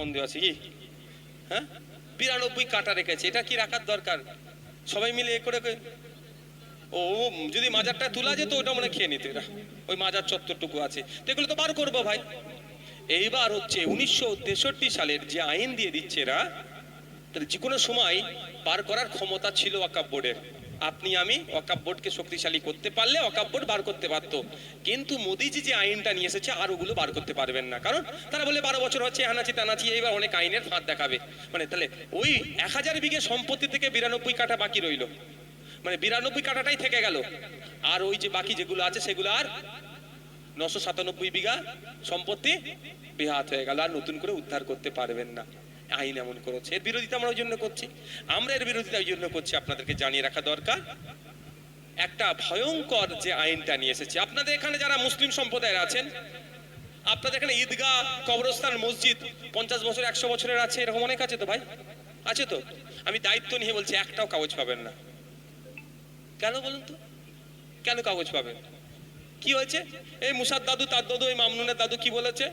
সন্দেহ আছে, কি? হ্যাঁ? বিরানব্বই কাটা রেখেছে, এটা কি রাখার দরকার? সবাই মিলে এ করে ও যদি মাজারটা তোলা যেত, ওটা মনে খেয়ে নিত এরা। ওই মাজার চত্বরটুকু আছে। তো এগুলো তো বার করব ভাই। এইবার হচ্ছে উনিশশো তেষট্টি সালের যে আইন দিয়ে দিচ্ছে এরা যে কোনো সময় বার করার ক্ষমতা ছিল ওয়াকাব বোর্ডের। আপনি আমি ওয়াকাব বোর্ডকে শক্তিশালী করতে পারলে ওয়াকাব বোর্ড বার করতে পারতো কিন্তু মোদিজি যে আইনটা নিয়ে এসেছে, আর ওগুলো বার করতে পারবেন না। কারণ তারা বলে বারো বছর হচ্ছে হানাচি টানাচি এইবার অনেক আইনের ফাঁদ দেখাবে। মানে তাহলে ওই এক হাজার বিঘে সম্পত্তি থেকে বিরানব্বই কাঠা বাকি রইল। মানে বিরানব্বই কাঠাটাই থেকে গেল। আর ওই যে বাকি যেগুলো আছে, সেগুলো আর নশো সাতানব্বই বিঘা সম্পত্তি বেহাত হয়ে গেল। আর নতুন করে উদ্ধার করতে পারবেন না। আইন এমন করেছে। এর বিরোধিতা আমরা ওই জন্য করছি। আমরা এর বিরোধিতা ওই জন্য করছি, আপনাদেরকে জানিয়ে রাখা দরকার। একটা ভয়ঙ্কর যে আইনটা নিয়ে এসেছে। আপনাদের এখানে যারা মুসলিম সম্প্রদায়ের আছেন, আপনাদের এখানে ঈদগাহ, কবরস্থান, মসজিদ, পঞ্চাশ বছর, একশো বছরের আছে, এরকম অনেক আছে তো ভাই? আছে তো? আমি দায়িত্ব নিয়ে বলছি, একটাও কাগজ পাবেন না। কেন বলুন তো? কেন কাগজ পাবেন? কি হয়েছে? এই মুসার দাদু, তার দাদু, এই মামনুনের দাদু কি বলেছে?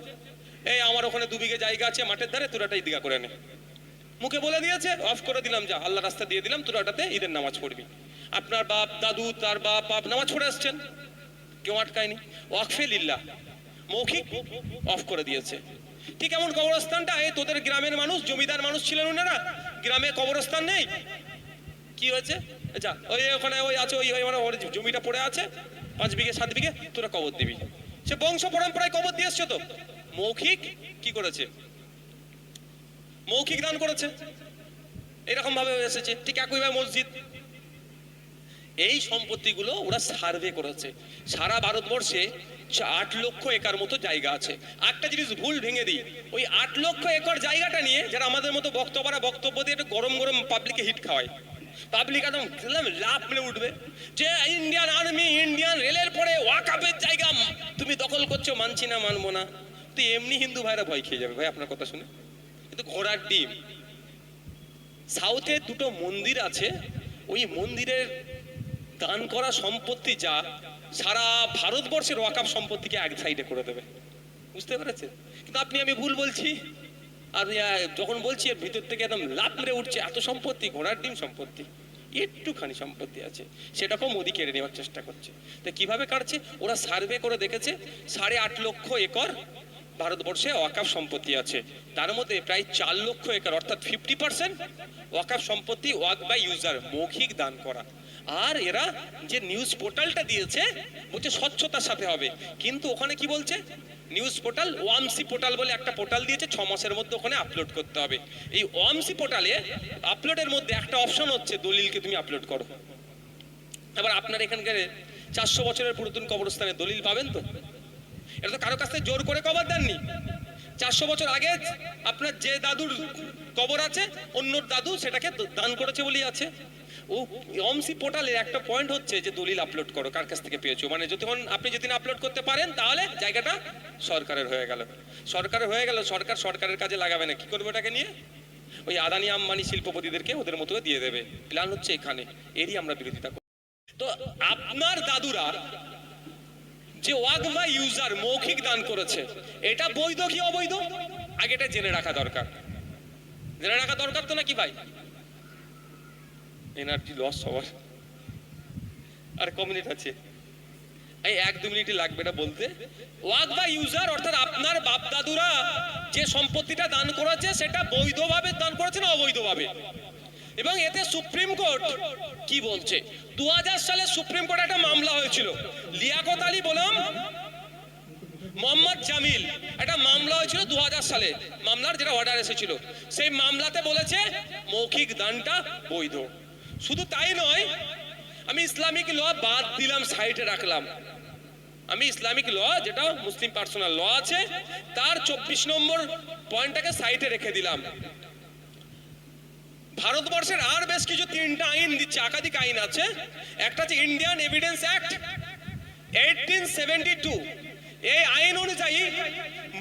এই আমার ওখানে দু বিঘে জায়গা আছে, মাঠের ধারে তোরা একটা ঈদগা করে নে। মুখে বলে দিয়েছে, অফ করে দিলাম, যা, আল্লাহ রাস্তা দিয়ে দিলাম, তোরা ঈদের নামাজ পড়বি। আপনার বাপ, দাদু, তার বাপ বাপ, নামাজ পড়ে আসছেন, কেউ আটকায়নি। ওয়াকফে লিল্লাহ, মৌখিক অফ করে দিয়েছে। ঠিক এমন কবরস্থানটা, এই তোদের গ্রামের মানুষ, জমিদার মানুষ ছিলেন ওনারা, গ্রামে কবরস্থান নেই। কি হয়েছে? আচ্ছা ওই ওখানে ওই আছে, ওই ওই মানে ওর জমিটা পড়ে আছে, পাঁচ বিঘে, সাত বিঘে, তোরা কবর দিবি। সে বংশ পরম্পরায় কবর দিয়ে এসছে তো। মৌখিক কি করেছে? মৌখিক দান করেছে। এরকম ভাবে এসেছে, ঠিক একইভাবে মসজিদ। এই সম্পত্তিগুলো ওরা সার্ভে করেছে। সারা ভারতবর্ষে আট লক্ষ একর মতো জায়গা আছে। একটা জিনিস ভুল ভেঙে দিই, ওই আট লক্ষ একর জায়গাটা নিয়ে যারা আমাদের মতো বক্তব্যরা বক্তব্য দিয়ে একটু গরম গরম পাবলিকে হিট খাওয়ায়। পাবলিক একদম দেখলাম লাভ মেরে উঠবে। যে ইন্ডিয়ান আর্মি ইন্ডিয়ান রেলের পরে ওয়াকাপের জায়গা, তুমি দখল করছ, মানছি না, মানবো না। তো এমনি হিন্দু ভাইরা ভয় খেয়ে যাবে, ভাই আপনার কথা শুনে। কিন্তু ঘোড়ার ডিম সাউথে দুটো মন্দির আছে, ওই মন্দিরের দান করা সম্পত্তি যা সারা ভারতবর্ষের ওয়াকাপ সম্পত্তিকে এক সাইডে করে দেবে। বুঝতে পেরেছেন? কিন্তু আপনি, আমি ভুল বলছি? আর যখন বলছি এর ভিতর থেকে একদম লাভ মেরে উঠছে, এত সম্পত্তি, ঘোড়ার ডিম সম্পত্তি, একটুখানি সম্পত্তি আছে, সেটাকেও মোদি কেড়ে নেওয়ার চেষ্টা করছে। তো কীভাবে কাটছে? ওরা সার্ভে করে দেখেছে, সাড়ে আট লক্ষ একর ভারতবর্ষে ওয়াকাফ সম্পত্তি আছে। তার মধ্যে প্রায় চার লক্ষ একর, অর্থাৎ ফিফটি পার্সেন্ট ওয়াকাফ সম্পত্তি ওয়াক বাই ইউজার মৌখিক দান করা। আর এরা যে নিউজ পোর্টালটা দিয়েছে, বলছে স্বচ্ছতার সাথে হবে। কিন্তু ওখানে কি বলছে? নিউজ পোর্টাল ওয়ামসি পোর্টাল বলে একটা পোর্টাল দিয়েছে, ছ মাসের মধ্যে ওখানে আপলোড করতে হবে। এই ওয়ামসি পোর্টালে আপলোডের মধ্যে একটা অপশন হচ্ছে, দলিলকে তুমি আপলোড করো। এবার আপনার এখানকার চারশো বছরের পুরাতন কবরস্থানে দলিল পাবেন তো? এটা তো কারও কাছ থেকে জোর করে কবর দেননি। চারশো বছর আগে আপনার যে দাদুর কবর আছে অন্য দাদু সেটাকে দান করেছে বলেই আছে। ও অমসি পোর্টালের একটা পয়েন্ট হচ্ছে যে দলিল আপলোড করো, কার কাছ থেকে পেয়েছ। মানে যতক্ষণ আপনি যদি আপলোড করতে পারেন, তাহলে জায়গাটা সরকারের হয়ে গেল। সরকারের হয়ে গেল, সরকার সরকারের কাজে লাগাবে না। কি করবে ওটাকে নিয়ে? ওই আদানি আম্বানি শিল্পপতিদেরকে ওদের মতো দিয়ে দেবে। প্ল্যান হচ্ছে এখানে। এরই আমরা বিরোধিতা তো আপনার দাদুরা যে ওয়াগমা ইউজার মৌখিক দান করেছে। এটা বৈধ কি অবৈধ? আগে এটা জেনে রাখা দরকার। জেনে রাখা দরকার তো নাকি ভাই? এনার্জি লস সবার আর ক মিনিট আছে? এই এক দু মিনিটই লাগবে না বলতে। ওয়াক বা ইউজার, অর্থাৎ আপনার বাপ দাদুরা যে সম্পত্তিটা দান করেছে, সেটা বৈধভাবে দান করেছে না অবৈধভাবে? এবং এতে সুপ্রিম কোর্ট কি বলছে? দু হাজার সালে সুপ্রিম কোর্টে একটা মামলা হয়েছিল। লিয়াকত আলী বললাম মোহাম্মদ জামিল। একটা মামলা হয়েছিল দু হাজার সালে। মামলার যেটা অর্ডার এসেছিল। সেই মামলাতে বলেছে, মৌখিক দানটা বৈধ। শুধু তাই নয়, আমি ইসলামিক ল বাদ দিলাম, সাইডে রাখলাম। আমি ইসলামিক ল, যেটা মুসলিম পার্সোনাল ল আছে, তার চব্বিশ নম্বর পয়েন্টটাকে সাইডে রেখে দিলাম। ভারতবর্ষের আর বেশ কিছু তিনটা আইন দিচ্ছে, একাধিক আইন আছে। একটা হচ্ছে Indian evidence act eighteen seventy two এই আইন অনুযায়ী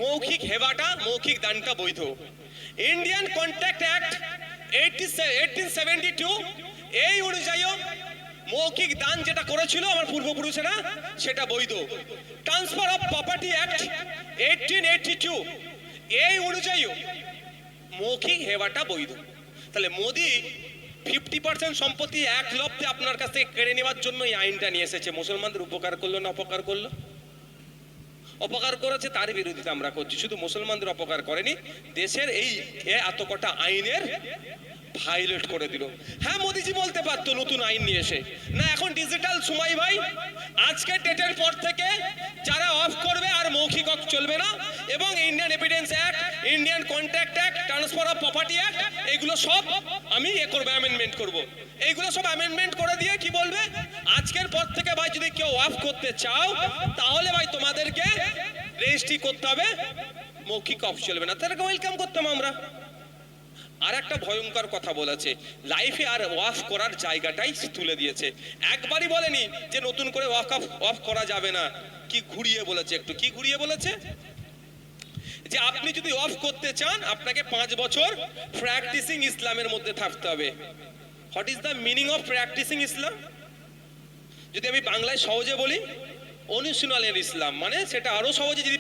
মৌখিক হেবাটা, মৌখিক দানটা বৈধ। Indian contract act eighteen seventy two এই অনুযায়ীও মৌখিক দান যেটা করেছিল আমার পূর্বপুরুষেরা, সেটা বৈধ। Transfer of property act eighteen eighty two এই অনুযায়ীও মৌখিক হেওয়াটা বৈধ। তাহলে মোদি ফিফটি পার্সেন্ট সম্পত্তি এক লপ্তে আপনার কাছ থেকে কেড়ে নেওয়ার জন্য এই আইনটা নিয়ে এসেছে। মুসলমানদের উপকার করল না অপকার করল? অপকার করেছে তার বিরোধিতা আমরা করছি। শুধু মুসলমানদের অপকার করেনি, দেশের এই এত কটা আইনের ভাইলেট করে দিল। হ্যাঁ মোদিজি বলতে পারতো নতুন আইন নিয়ে এসে। না, এখন ডিজিটাল সময় ভাই, আজকে ডেটের পর থেকে যারা অফ করবে আর মৌখিক অফ চলবে না, এবং Indian evidence act Indian contract act of property act এগুলো সব আমি এ করব অ্যামেন্ডমেন্ট করব। এইগুলো সব অ্যামেন্ডমেন্ট করে দিয়ে কি বলবে? আজকের পর থেকে ভাই যদি কেউ অফ করতে চাও, তাহলে ভাই তোমাদেরকে রেজিস্ট্রি করতে হবে। মৌখিক অফ চলবে না, তাদেরকে ওয়েলকাম করতাম আমরা। আর একটা ভয়ঙ্কর কথা বলেছে লাইফে আর ওয়াফ করার জায়গাটাই তুলে দিয়েছে। একবারই বলেনি যে নতুন করে ওয়াক অফ অফ করা যাবে না। কি ঘুরিয়ে বলেছে একটু, কি ঘুরিয়ে বলেছে? যে আপনি যদি অফ করতে চান, আপনাকে পাঁচ বছর প্র্যাকটিসিং ইসলামের মধ্যে থাকতে হবে। What is the meaning of practising Islam যদি আমি বাংলায় সহজে বলি, অনুশীলনের ইসলাম। মানে সেটা আরও সহজে যদি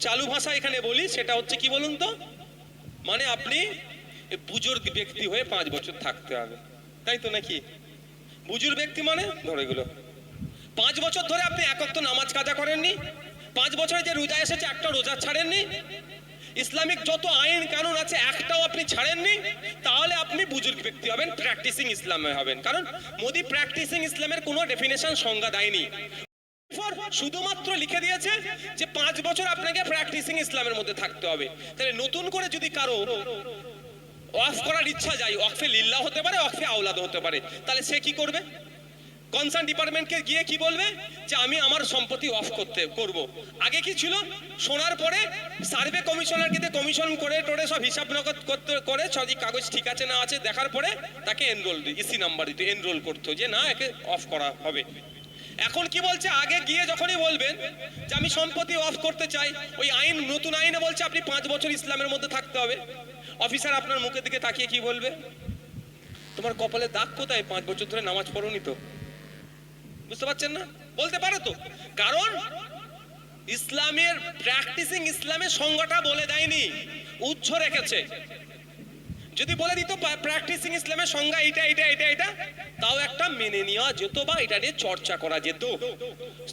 চালু ভাষা এখানে বলি, সেটা হচ্ছে কি বলুন তো? মানে আপনি বুজুর্গ ব্যক্তি হয়ে পাঁচ বছর থাকতে হবে। তাই তো নাকি? বুজুর্গ ব্যক্তি মানে ধরে এগুলো। পাঁচ বছর ধরে আপনি একক তো নামাজ কাজা করেননি? পাঁচ বছরে যে রোজা এসেছে, একটা রোজা ছাড়েননি? ইসলামিক যত আইন কানুন আছে, একটাও আপনি ছাড়েননি? তাহলে আপনি বুজুর্গ ব্যক্তি হবেন প্র্যাকটিসিং ইসলামে হবেন। কারণ মোদি প্র্যাকটিসিং ইসলামের কোনো ডেফিনেশন সংজ্ঞা দেয়নি। শুধুমাত্র লিখে দিয়েছে যে, পাঁচ বছর আপনাকে প্র্যাকটিসিং ইসলামের মধ্যে থাকতে হবে। তাহলে নতুন করে যদি কারও অফ করার ইচ্ছা যায় অফে লিল্লা হতে পারে অফে আওলাদ হতে পারে, তাহলে সে কি করবে? কনসার্ন ডিপার্টমেন্টকে গিয়ে কি বলবে? যে আমি আমার সম্পত্তি অফ করতে, করব। আগে কি ছিল? শোনার পরে সার্ভে কমিশনারকে কমিশন করে টোরে সব হিসাব নগদ করতে, করে সব কাগজ ঠিক আছে না আছে দেখার পরে তাকে এনরোল ইসি নাম্বার দিত এনরোল করতো যে না, একে অফ করা হবে। এখন কি বলছে? আগে গিয়ে যখনই বলবেন যে আমি সম্পত্তি অফ করতে চাই, ওই আইন, নতুন আইনে বলছে আপনি পাঁচ বছর ইসলামের মধ্যে থাকতে হবে। অফিসার আপনার মুখের দিকে তাকিয়ে কি বলবে? তোমার কপালে দাগ কোথায়? পাঁচ বছর ধরে নামাজ পড়োনি তো? বুঝতে পারছেন না? বলতে পারে তো। কারণ ইসলামের প্র্যাকটিসিং ইসলামের সংজ্ঞাটা বলে দেয়নি, উচ্চ রেখেছে। যদি বলে দিত প্র্যাকটিসিং ইসলামের সংজ্ঞা এটা এটা এটা এটা তাও একটা মেনে নেওয়া যেত বা এটা নিয়ে চর্চা করা যেত।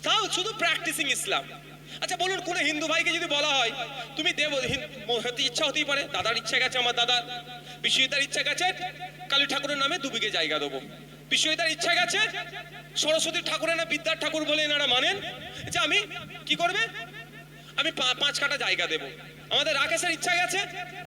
তাও শুধু প্র্যাকটিসিং ইসলাম। আচ্ছা বলুন, কোন হিন্দু ভাইকে যদি বলা হয়, তুমি দেব হতে ইচ্ছা হতেই পারে, দাদার ইচ্ছা গেছে, আমার দাদার বিশ্বজিতার ইচ্ছা গেছে, কালী ঠাকুরের নামে দু বিঘে জায়গা দেবো। বিশ্বজিতার ইচ্ছা গেছে সরস্বতী ঠাকুরের না বিদ্যার ঠাকুর বলে এনারা মানেন। যে আমি কি করবে? আমি পাঁচ কাটা জায়গা দেব। আমাদের রাকেশের ইচ্ছা গেছে।